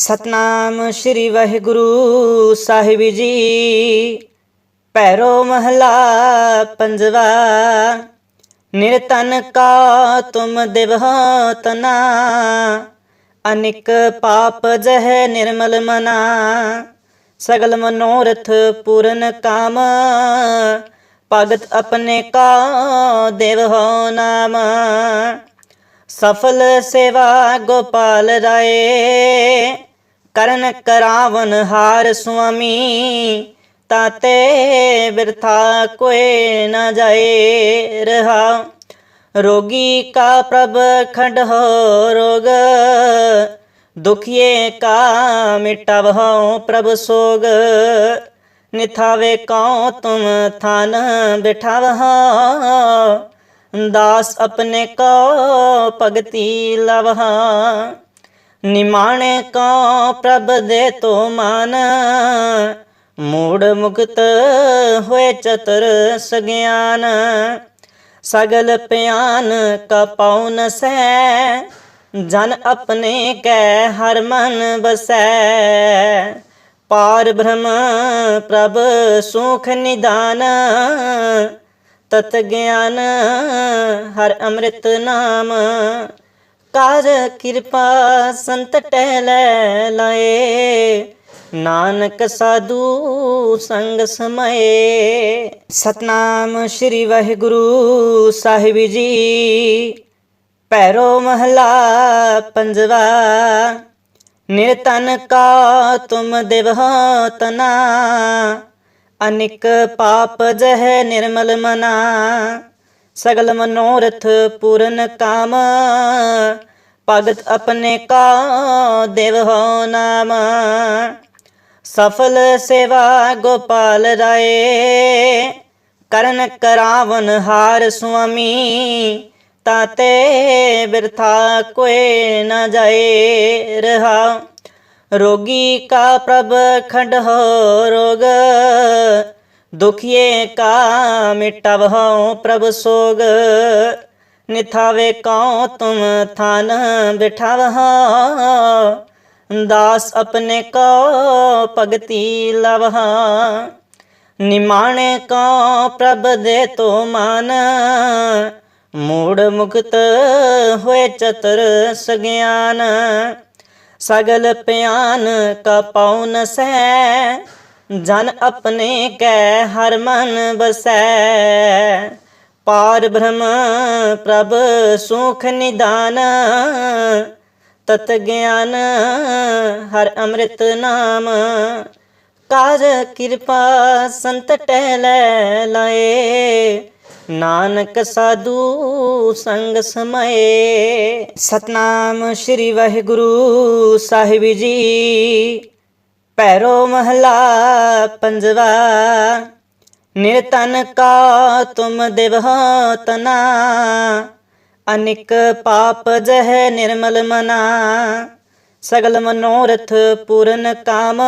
ਸਤਨਾਮ ਸ੍ਰੀ ਵਾਹਿਗੁਰੂ ਸਾਹਿਬ ਜੀ। ਪੈਰੋ ਮਹਲਾ ਪੰਜਵਾ ਨਿਰਤਨ ਕਾ ਤੁਮ ਦਿਵਹ ਤਨਾ, ਅਨਿਕ ਪਾਪ ਜਹ ਨਿਰਮਲ ਮਨਾ, ਸਗਲ ਮਨੋਰਥ ਪੂਰਨ ਕਾਮ, ਭਗਤ ਆਪਣੇ ਕਾ ਦੇਵਹੁ ਨਾਮ। ਸਫਲ ਸੇਵਾ ਗੋਪਾਲ ਰਾਏ ਕਰਨ ਕਰਾਵਨ ਹਾਰ ਸੁਆਮੀ ਤਾਤੇ ਬਿਰਥਾ ਕੋਏ ਨਾ ਜਾਏ ਰਹਾ। ਰੋਗੀ ਕਾ ਪ੍ਰਭ ਖੰਡ ਹੋ ਰੋਗ, ਦੁਖੀਏ ਕਾ ਮਿਟਾਵਹੁ ਪ੍ਰਭ ਸੋਗ। ਨਿਥਾਵੇ ਕਉ ਤੁਮ ਥਾਨ ਬਿਠਾਵਹੁ, ਦਾਸ ਆਪਣੇ ਕੋ ਭਗਤੀ ਲਵਹਾ। ਨਿਮਾਣੇ ਕੋ ਪ੍ਰਭ ਦੇ ਤੋ ਮਾਨ। ਮੂੜ ਮੁਕਤ ਹੋਏ ਚਤੁਰ ਸਗਿਆਨ। ਸਗਲ ਪਿਆਨ ਕਾ ਪਾਉਨ ਸੈ ਜਨ ਆਪਣੇ ਕੈ ਹਰ ਮਨ ਬਸੈ। ਪਾਰ ਬ੍ਰਹਮ ਪ੍ਰਭ ਸੁਖ ਨਿਦਾਨ। ਤਤ ਗਿਆਨ ਹਰ ਅੰਮ੍ਰਿਤ ਨਾਮ। ਕਰ ਕਿਰਪਾ ਸੰਤ ਟਹਿ ਲੈ ਲਾਏ। ਨਾਨਕ ਸਾਧੂ ਸੰਗ ਸਮਏ। ਸਤਨਾਮ ਸ੍ਰੀ ਵਾਹਿਗੁਰੂ ਸਾਹਿਬ ਜੀ। ਪੈਰੋ ਮਹਲਾ ਪੰਜਵਾ ਨਿਰਤਨ ਕਾ ਤੁਮ ਦਿਵਹ ਤਨਾ। ਅਨਿਕ ਪਾਪ ਜਹ ਨਿਰਮਲ ਮਨਾ। ਸਗਲ ਮਨੋਰਥ ਪੂਰਨ ਕਾਮ, ਭਗਤ ਆਪਣੇ ਕਾ ਦੇਵ ਹੋ ਨਾਮ। ਸਫਲ ਸੇਵਾ ਗੋਪਾਲ ਰਾਏ, ਕਰਨ ਕਰਾਵਨ ਹਾਰ ਸੁਆਮੀ, ਤਾਤੇ ਬਿਰਥਾ ਕੋਏ ਨਾ ਜਾਏ ਰਹਾ। ਰੋਗੀ ਕਾ ਪ੍ਰਭ ਖੰਡ ਹੋ ਰੋਗ ਦੁਖੀਏ ਕਾ ਮਿਟਾਵਹੁ ਪ੍ਰਭ ਸੋਗ, ਨਿਥਾਵੇ ਕਉ ਤੁਮ ਥਾਨ ਬਿਠਾਵ ਦਾਸ ਆਪਣੇ ਕੋ ਭਗਤੀ ਲਵਹਾ। ਨਿਮਾਣੇ ਕੋ ਪ੍ਰਭ ਦੇ ਤੋ ਮਾਨ, ਮੂੜ ਮੁਕਤ ਹੋਏ ਚਤੁਰ ਸਗਿਆਨ। ਸਗਲ ਪਿਆਨ ਕਾ ਪਾਉਨ ਸੈ ਜਨ ਆਪਣੇ ਕੈ ਹਰ ਮਨ ਬਸੈ ਪਾਰ ਬ੍ਰਹਮ ਪ੍ਰਭ ਸੁਖ ਨਿਦਾਨ। ਤਤ ਗਿਆਨ ਹਰ ਅੰਮ੍ਰਿਤ ਨਾਮ। ਕਰ ਕਿਰਪਾ ਸੰਤ ਟਹਿ ਲੈ ਲਾਏ। ਨਾਨਕ ਸਾਧੂ ਸੰਗ ਸਮਏ। ਸਤਨਾਮ ਸ੍ਰੀ ਵਾਹਿਗੁਰੂ ਸਾਹਿਬ ਜੀ। ਪੈਰੋ ਮਹਲਾ ਪੰਜਵਾ ਨਿਰਤਨ ਕਾ ਤੁਮ ਦਿਵਹ ਤਨਾ, ਅਨਿਕ ਪਾਪ ਜਹ ਨਿਰਮਲ ਮਨਾ, ਸਗਲ ਮਨੋਰਥ ਪੂਰਨ ਕਾਮ,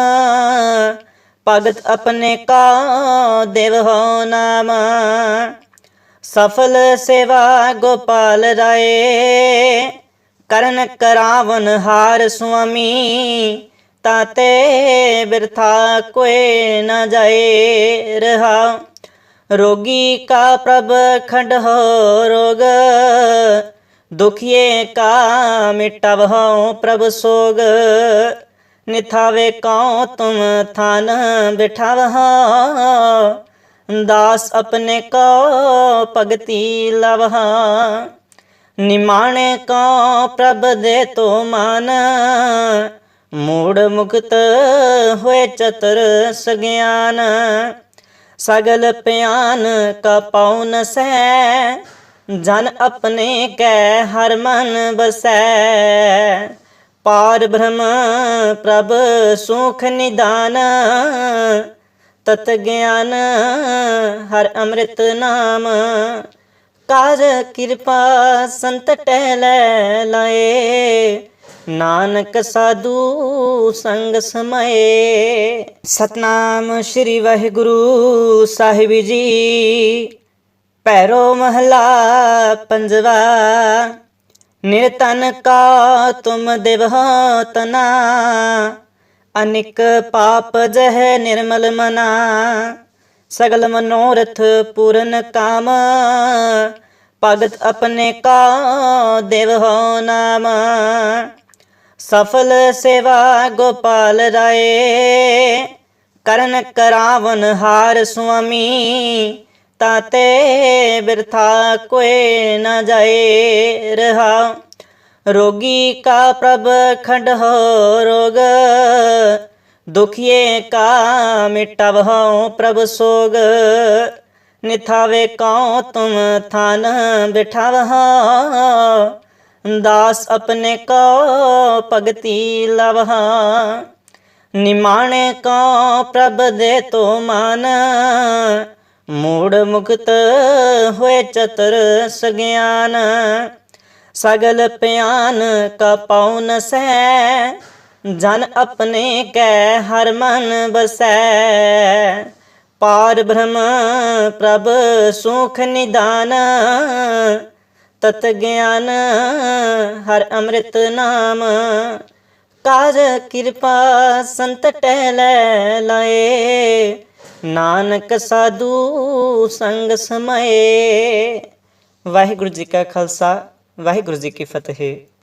ਭਗਤ ਆਪਣੇ ਕਾ ਦੇਵ ਹੋ ਨਾਮ। ਸਫਲ ਸੇਵਾ ਗੋਪਾਲ ਰਾਏ, ਕਰਨ ਕਰਾਵਨ ਹਾਰ ਸੁਆਮੀ ਤਾਤੇ ਬਿਰਥਾ ਕੋਏ ਨਾ ਜਾਏ ਰਹਾ ਰੋਗੀ ਕਾ ਪ੍ਰਭ ਖੰਡ ਹੋ ਰੋਗ ਦੁਖੀਏ ਕਾ ਮਿਟਾਵਹੁ ਪ੍ਰਭ ਸੋਗ ਨਿਥਾਵੇ ਕਉ ਤੁਮ ਥਾਨ ਬਿਠਾਵਹੁ ਦਾਸ ਆਪਣੇ ਕੋ ਭਗਤੀ ਲਵਹਾ ਨਿਮਾਣੇ ਕੋ ਪ੍ਰਭ ਦੇ ਤੋ ਮਾਨ ਮੂੜ ਮੁਕਤ ਹੋਏ ਚਤੁਰ ਸਗਿਆਨ, ਸਗਲ ਪਿਆਨ ਕਾ ਪਾਉਨ ਸੈ ਜਨ ਆਪਣੇ ਕੈ ਹਰ ਮਨ ਬਸੈ ਪਾਰ ਬ੍ਰਹਮ ਪ੍ਰਭ ਸੁਖ ਨਿਦਾਨ, ਤਤ ਗਿਆਨ ਹਰ ਅੰਮ੍ਰਿਤ ਨਾਮ। ਕਰ ਕਿਰਪਾ ਸੰਤ ਟਹਿ ਲੈ ਲਾਏ ਨਾਨਕ ਸਾਧੂ ਸੰਗ ਸਮਏ। ਸਤਨਾਮ ਸ੍ਰੀ ਵਾਹਿਗੁਰੂ ਸਾਹਿਬ ਜੀ। ਪੈਰੋ ਮਹਲਾ ਪੰਜਵਾ ਨਿਰਤਨ ਕਾ ਤੁਮ ਦਿਵਹੁ ਤਨਾ। ਅਨਿਕ ਪਾਪ ਜਹ ਨਿਰਮਲ ਮਨਾ। ਸਗਲ ਮਨੋਰਥ ਪੂਰਨ ਕਾਮ। ਭਗਤ ਆਪਣੇ ਕਾ ਦੇਵ ਹੋ ਨਾਮ। ਸਫਲ ਸੇਵਾ ਗੋਪਾਲ ਰਾਏ। ਕਰਨ ਕਰਾਵਨ ਹਾਰ ਸੁਆਮੀ ਤਾਤੇ ਬਿਰਥਾ ਕੋਏ ਨਾ ਜਾਏ ਰਹਾ। ਰੋਗੀ ਕਾ ਪ੍ਰਭ ਖੰਡ ਹੋ ਰੋਗ, ਦੁਖੀਏ ਕਾ ਮਿਟਾਵਹੁ ਪ੍ਰਭ ਸੋਗ। ਨਿਥਾਵੇ ਕਉ ਤੁਮ ਥਾਨ ਬਿਠਾਵਹੁ ਦਾਸ ਆਪਣੇ ਕੋ ਭਗਤੀ ਲਵਹਾ ਨਿਮਾਣੇ ਕੋ ਪ੍ਰਭ ਦੇ ਤੋ ਮਾਨ। ਮੂੜ ਮੁਕਤ ਹੋਏ ਚਤਰ ਸਗਿਆਨ। ਸਗਲ ਪਿਆਨ ਕਾ ਪਾਉਨ ਸੈ ਜਨ ਆਪਣੇ ਕੈ ਹਰ ਮਨ ਬਸੈ ਪਾਰ ਬ੍ਰਹਮ ਪ੍ਰਭ ਸੁਖ ਨਿਦਾਨ। ਤਤ ਗਿਆਨ, ਹਰ ਅੰਮ੍ਰਿਤ ਨਾਮ। ਕਾਜ ਕਿਰਪਾ ਸੰਤ ਟਹਿ ਲੈ ਲਾਏ। ਨਾਨਕ ਸਾਧੂ ਸੰਗ ਸਮਏ। ਵਾਹਿਗੁਰੂ ਜੀ ਕਾ ਖਾਲਸਾ, ਵਾਹਿਗੁਰੂ ਜੀ ਕੀ ਫਤਿਹ।